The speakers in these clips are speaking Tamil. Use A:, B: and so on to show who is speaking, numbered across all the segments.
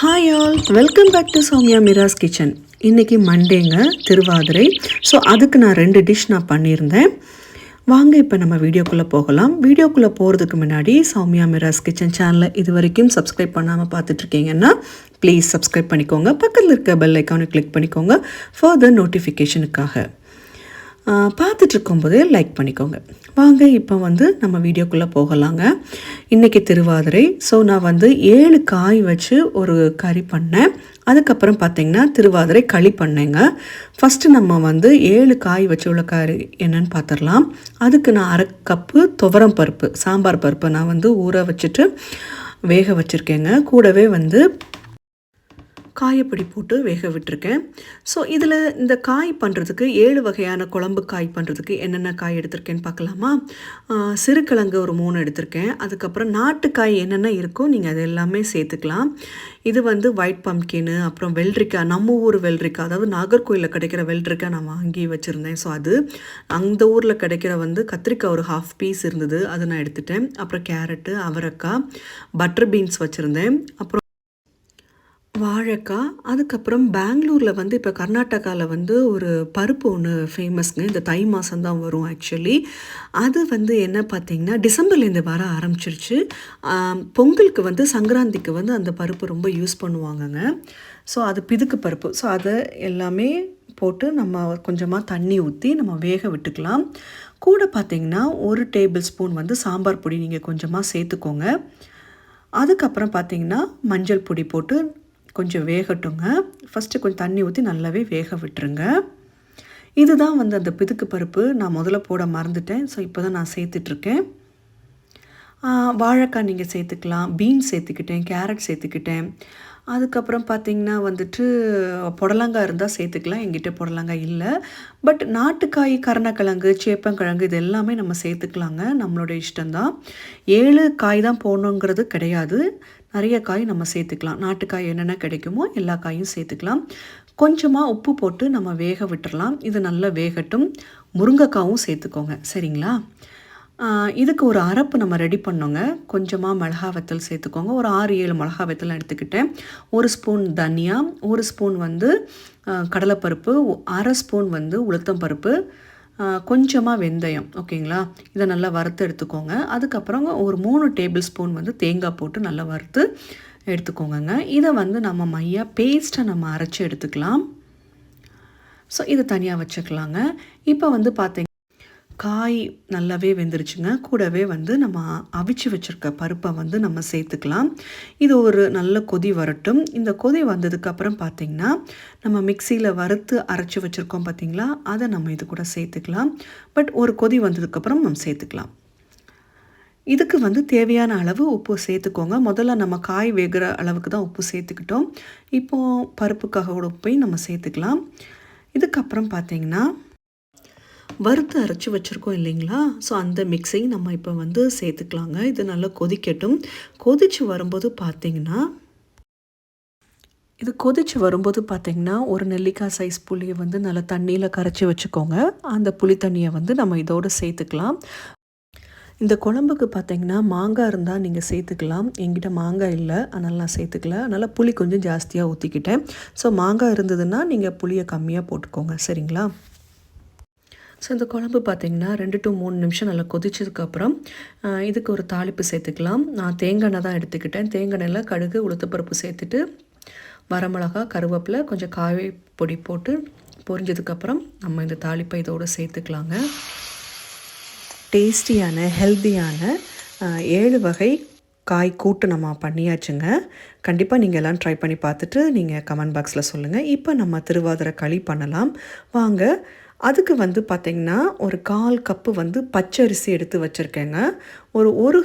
A: Hi all welcome back to Soumya Miras kitchen இன்றைக்கி மண்டேங்க திருவாதிரை. ஸோ அதுக்கு நான் ரெண்டு டிஷ் நான் பண்ணியிருந்தேன். வாங்க இப்போ நம்ம வீடியோக்குள்ளே போகலாம். வீடியோக்குள்ளே போகிறதுக்கு முன்னாடி சௌமியா மிராஸ் கிச்சன் சேனலை இது வரைக்கும் சப்ஸ்கிரைப் பண்ணாமல் பார்த்துட்ருக்கீங்கன்னா ப்ளீஸ் சப்ஸ்கிரைப் பண்ணிக்கோங்க. பக்கத்தில் இருக்க பெல் ஐக்கானை கிளிக் பண்ணிக்கோங்க. ஃபர்தர் நோட்டிஃபிகேஷனுக்காக பார்த்துட்ருக்கும்போது லைக் பண்ணிக்கோங்க. வாங்க இப்போ வந்து நம்ம வீடியோக்குள்ளே போகலாங்க. இன்றைக்கி திருவாதிரை. ஸோ நான் வந்து ஏழு காய் வச்சு ஒரு கறி பண்ணேன். அதுக்கப்புறம் பார்த்திங்கன்னா திருவாதிரை களி பண்ணேங்க. ஃபஸ்ட்டு நம்ம வந்து ஏழு காய் வச்சு உள்ள கறி என்னன்னு பார்த்துடலாம். அதுக்கு நான் அரை கப்பு துவரம் பருப்பு சாம்பார் பருப்பு நான் வந்து ஊற வச்சுட்டு வேக வச்சுருக்கேங்க. கூடவே வந்து காயப்பொடி போட்டு வேக விட்டுருக்கேன். ஸோ இதில் இந்த காய் பண்ணுறதுக்கு ஏழு வகையான குழம்பு காய் பண்ணுறதுக்கு என்னென்ன காய் எடுத்திருக்கேன்னு பார்க்கலாமா? சிறுகிழங்கு ஒரு மூணு எடுத்திருக்கேன். அதுக்கப்புறம் நாட்டுக்காய் என்னென்ன இருக்கோ நீங்கள் அது எல்லாமே சேர்த்துக்கலாம். இது வந்து ஒயிட் பம்கின்னு அப்புறம் வெள்ளரிக்காய் நம்ம ஊர் வெள்ளரிக்காய் அதாவது நாகர்கோயிலில் கிடைக்கிற வெள்ளரிக்காய் நான் வாங்கி வச்சுருந்தேன். ஸோ அது அந்த ஊரில் கிடைக்கிற வந்து கத்திரிக்காய் ஒரு ஹாஃப் பீஸ் இருந்தது அதை நான் எடுத்துட்டேன். அப்புறம் கேரட்டு அவரைக்காய் பட்டர் பீன்ஸ் வச்சுருந்தேன். அப்புறம் வாழைக்காய் அதுக்கப்புறம் பெங்களூரில் வந்து இப்போ கர்நாடகாவில் வந்து ஒரு பருப்பு ஒன்று ஃபேமஸ்ங்க இந்த தை மாதம் தான் வரும் ஆக்சுவலி அது வந்து என்ன பார்த்தீங்கன்னா டிசம்பர்லேருந்து வர ஆரம்பிச்சிருச்சு. பொங்கலுக்கு வந்து சங்கராந்திக்கு வந்து அந்த பருப்பு ரொம்ப யூஸ் பண்ணுவாங்கங்க. ஸோ அது பிதுக்கு பருப்பு. ஸோ அதை எல்லாமே போட்டு நம்ம கொஞ்சமாக தண்ணி ஊற்றி நம்ம வேக விட்டுக்கலாம். கூட பார்த்திங்கன்னா ஒரு டேபிள் ஸ்பூன் வந்து சாம்பார் பொடி நீங்கள் கொஞ்சமாக சேர்த்துக்கோங்க. அதுக்கப்புறம் பார்த்திங்கன்னா மஞ்சள் பொடி போட்டு கொஞ்சம் வேகட்டுங்க. ஃபஸ்ட்டு கொஞ்சம் தண்ணி ஊற்றி நல்லாவே வேக விட்டுருங்க. இதுதான் வந்து அந்த பிதுக்கு பருப்பு. நான் முதல்ல போட மறந்துட்டேன். ஸோ இப்போ தான் நான் சேர்த்துட்ருக்கேன். வாழைக்காய் நீங்கள் சேர்த்துக்கலாம். பீன்ஸ் சேர்த்துக்கிட்டேன். கேரட் சேர்த்துக்கிட்டேன். அதுக்கப்புறம் பார்த்தீங்கன்னா வந்துட்டு புடலங்காய் இருந்தால் சேர்த்துக்கலாம். எங்கிட்ட புடலங்காய் இல்லை. பட் நாட்டுக்காய் கருணக்கிழங்கு சேப்பங்கிழங்கு இது எல்லாமே நம்ம சேர்த்துக்கலாங்க. நம்மளோட இஷ்டம்தான். ஏழு காய் தான் போடணுங்கிறது கிடையாது. நிறைய காய் நம்ம சேர்த்துக்கலாம். நாட்டுக்காய் என்னென்ன கிடைக்குமோ எல்லா காயும் சேர்த்துக்கலாம். கொஞ்சமாக உப்பு போட்டு நம்ம வேக விட்டுறலாம். இது நல்லா வேகட்டும். முருங்கைக்காவும் சேர்த்துக்கோங்க. சரிங்களா? இதுக்கு ஒரு அரப்பு நம்ம ரெடி பண்ணோங்க. கொஞ்சமாக மிளகா வத்தல் சேர்த்துக்கோங்க. ஒரு ஆறு ஏழு மிளகா வத்தல் எடுத்துக்கிட்டேன். ஒரு ஸ்பூன் தனியா ஒரு ஸ்பூன் வந்து கடலைப்பருப்பு அரை ஸ்பூன் வந்து உளுத்தம்பருப்பு கொஞ்சமாக வெந்தயம் ஓகேங்களா? இதை நல்லா வறுத்து எடுத்துக்கோங்க. அதுக்கப்புறம் ஒரு மூணு டேபிள் ஸ்பூன் வந்து தேங்காய் போட்டு நல்லா வறுத்து எடுத்துக்கோங்கங்க. இதை வந்து நம்ம மையாக பேஸ்ட்டை நம்ம அரைச்சி எடுத்துக்கலாம். ஸோ இது தனியாக வச்சுக்கலாங்க. இப்போ வந்து பார்த்தீங்க காய் நல்லாவே வெந்துருச்சுங்க. கூடவே வந்து நம்ம அவிச்சு வச்சுருக்க பருப்பை வந்து நம்ம சேர்த்துக்கலாம். இது ஒரு நல்ல கொதி வரட்டும். இந்த கொதி வந்ததுக்கப்புறம் பார்த்திங்கன்னா நம்ம மிக்சியில் வறுத்து அரைச்சி வச்சுருக்கோம் பார்த்திங்களா அதை நம்ம இது கூட சேர்த்துக்கலாம். பட் ஒரு கொதி வந்ததுக்கப்புறம் நம்ம சேர்த்துக்கலாம். இதுக்கு வந்து தேவையான அளவு உப்பு சேர்த்துக்கோங்க. முதல்ல நம்ம காய் வேகிற அளவுக்கு தான் உப்பு சேர்த்துக்கிட்டோம். இப்போது பருப்புக்காக கூட உப்பையும் நம்ம சேர்த்துக்கலாம். இதுக்கப்புறம் பார்த்தீங்கன்னா வறுத்து அரைச்சி வச்சுருக்கோம் இல்லைங்களா? ஸோ அந்த மிக்ஸையும் நம்ம இப்போ வந்து சேர்த்துக்கலாங்க. இது நல்லா கொதிக்கட்டும். கொதிச்சு வரும்போது பார்த்தீங்கன்னா இது கொதிச்சு வரும்போது பார்த்திங்கன்னா ஒரு நெல்லிக்காய் சைஸ் புளியை வந்து நல்லா தண்ணியில் கரைச்சி வச்சுக்கோங்க. அந்த புளி தண்ணியை வந்து நம்ம இதோடு சேர்த்துக்கலாம். இந்த குழம்புக்கு பார்த்தீங்கன்னா மாங்காய் இருந்தால் நீங்கள் சேர்த்துக்கலாம். எங்கிட்ட மாங்காய் இல்லை. அதனால் நான் சேர்த்துக்கல. அதனால் புளி கொஞ்சம் ஜாஸ்தியாக ஊற்றிக்கிட்டேன் ஸோ மாங்காய் இருந்ததுன்னா நீங்கள் புளியை கம்மியாக போட்டுக்கோங்க. சரிங்களா? ஸோ இந்த குழம்பு பார்த்திங்கன்னா ரெண்டு டு மூணு நிமிஷம் நல்லா கொதிச்சதுக்கப்புறம் இதுக்கு ஒரு தாளிப்பு சேர்த்துக்கலாம். நான் தேங்காய் எண்ணெய் தான் எடுத்துக்கிட்டேன். தேங்காய் எண்ணெயில் கடுகு உளுத்தப்பருப்பு சேர்த்துட்டு வரமிளகா கருவேப்பிலை கொஞ்சம் காய் பொடி போட்டு பொரிஞ்சதுக்கப்புறம் நம்ம இந்த தாளிப்பை இதோடு சேர்த்துக்கலாங்க. டேஸ்டியான ஹெல்த்தியான ஏழு வகை காய் கூட்டு நம்ம பண்ணியாச்சுங்க. கண்டிப்பாக நீங்கள் எல்லாம் ட்ரை பண்ணி பார்த்துட்டு நீங்கள் கமெண்ட் பாக்ஸில் சொல்லுங்கள் இப்போ நம்ம திருவாதிரை களி பண்ணலாம். வாங்க அதுக்கு வந்து பார்த்திங்கன்னா ஒரு கால் கப்பு வந்து பச்சரிசி எடுத்து வச்சுருக்கேங்க. ஒரு ஒரு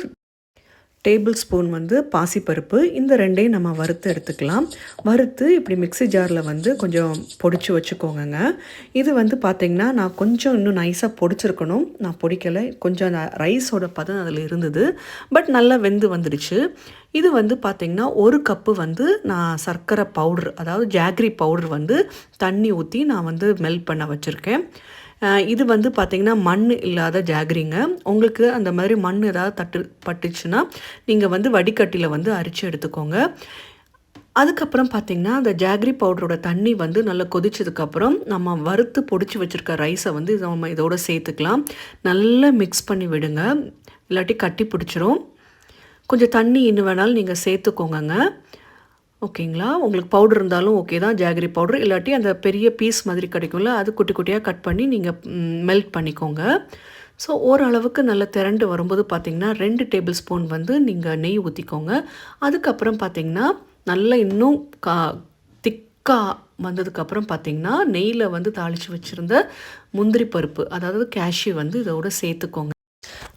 A: டேபிள் ஸ்பூன் வந்து பாசிப்பருப்பு. இந்த ரெண்டையும் நம்ம வறுத்து எடுத்துக்கலாம். வறுத்து இப்படி மிக்ஸி ஜாரில் வந்து கொஞ்சம் பொடிச்சு வச்சுக்கோங்கங்க. இது வந்து பார்த்திங்கன்னா நான் கொஞ்சம் இன்னும் நைஸாக பொடிச்சிருக்கணும். நான் பொடிக்கலை. கொஞ்சம் அந்த ரைஸோட பதம் அதில் இருந்தது. பட் நல்லா வெந்து வந்துடுச்சு. இது வந்து பார்த்திங்கன்னா ஒரு கப்பு வந்து நான் சர்க்கரை பவுடர் அதாவது ஜாக்ரி பவுடர் வந்து தண்ணி ஊற்றி நான் வந்து மெல்ட் பண்ண வச்சுருக்கேன். இது வந்து பார்த்திங்கன்னா மண் இல்லாத ஜாகரிங்க. உங்களுக்கு அந்த மாதிரி மண் ஏதாவது தட்டு பட்டுச்சுன்னா நீங்கள் வந்து வடிகட்டியில் வந்து அரிச்சு எடுத்துக்கோங்க. அதுக்கப்புறம் பார்த்திங்கன்னா அந்த ஜாகிரி பவுடரோட தண்ணி வந்து நல்லா கொதிச்சதுக்கப்புறம் நம்ம வறுத்து பொடிச்சு வச்சுருக்க ரைஸை வந்து நம்ம இதோட சேர்த்துக்கலாம். நல்லா மிக்ஸ் பண்ணி விடுங்க. இல்லாட்டி கட்டி பிடிச்சிரும். கொஞ்சம் தண்ணி இன்னும் வேணாலும் நீங்கள் சேர்த்துக்கோங்க ஓகேங்களா? உங்களுக்கு பவுடர் இருந்தாலும் ஓகே தான் ஜாகரி பவுடர் இல்லாட்டி அந்த பெரிய பீஸ் மாதிரி கிடைக்கும்ல அது குட்டி குட்டியாக கட் பண்ணி நீங்கள் மெல்ட் பண்ணிக்கோங்க. ஸோ ஓரளவுக்கு நல்லா திரண்டு வரும்போது பார்த்திங்கன்னா ரெண்டு டேபிள் ஸ்பூன் வந்து நீங்கள் நெய் ஊற்றிக்கோங்க அதுக்கப்புறம் பார்த்திங்கன்னா நல்லா இன்னும் கா திக்காக வந்ததுக்கப்புறம் பார்த்திங்கன்னா நெய்யில் வந்து தாளித்து வச்சுருந்த முந்திரி பருப்பு அதாவது கேஷ்யூ வந்து இதோட சேர்த்துக்கோங்க.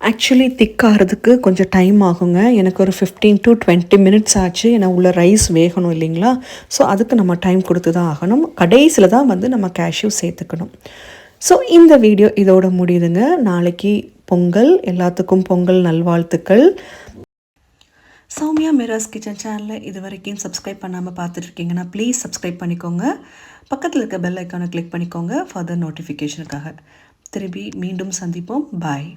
A: ஆக்சுவலி திக்காகிறதுக்கு கொஞ்சம் டைம் ஆகுங்க. எனக்கு ஒரு ஃபிஃப்டீன் டு டுவெண்ட்டி மினிட்ஸ் ஆச்சு. ஏன்னா உள்ள ரைஸ் வேகணும் இல்லைங்களா? ஸோ அதுக்கு நம்ம டைம் கொடுத்து தான் ஆகணும். கடைசியில் தான் வந்து நம்ம கேஷ்யூ சேர்த்துக்கணும். ஸோ இந்த வீடியோ இதோட முடியுதுங்க. நாளைக்கு பொங்கல். எல்லாத்துக்கும் பொங்கல் நல்வாழ்த்துக்கள். சௌமியா மிராஸ் கிச்சன் சேனலில் இது வரைக்கும் சப்ஸ்கிரைப் பண்ணாமல் பார்த்துட்ருக்கீங்கன்னா ப்ளீஸ் சப்ஸ்கிரைப் பண்ணிக்கோங்க. பக்கத்தில் இருக்க பெல் ஐக்கானை கிளிக் பண்ணிக்கோங்க. ஃபர்தர் நோட்டிஃபிகேஷனுக்காக திரும்பி மீண்டும் சந்திப்போம். பாய்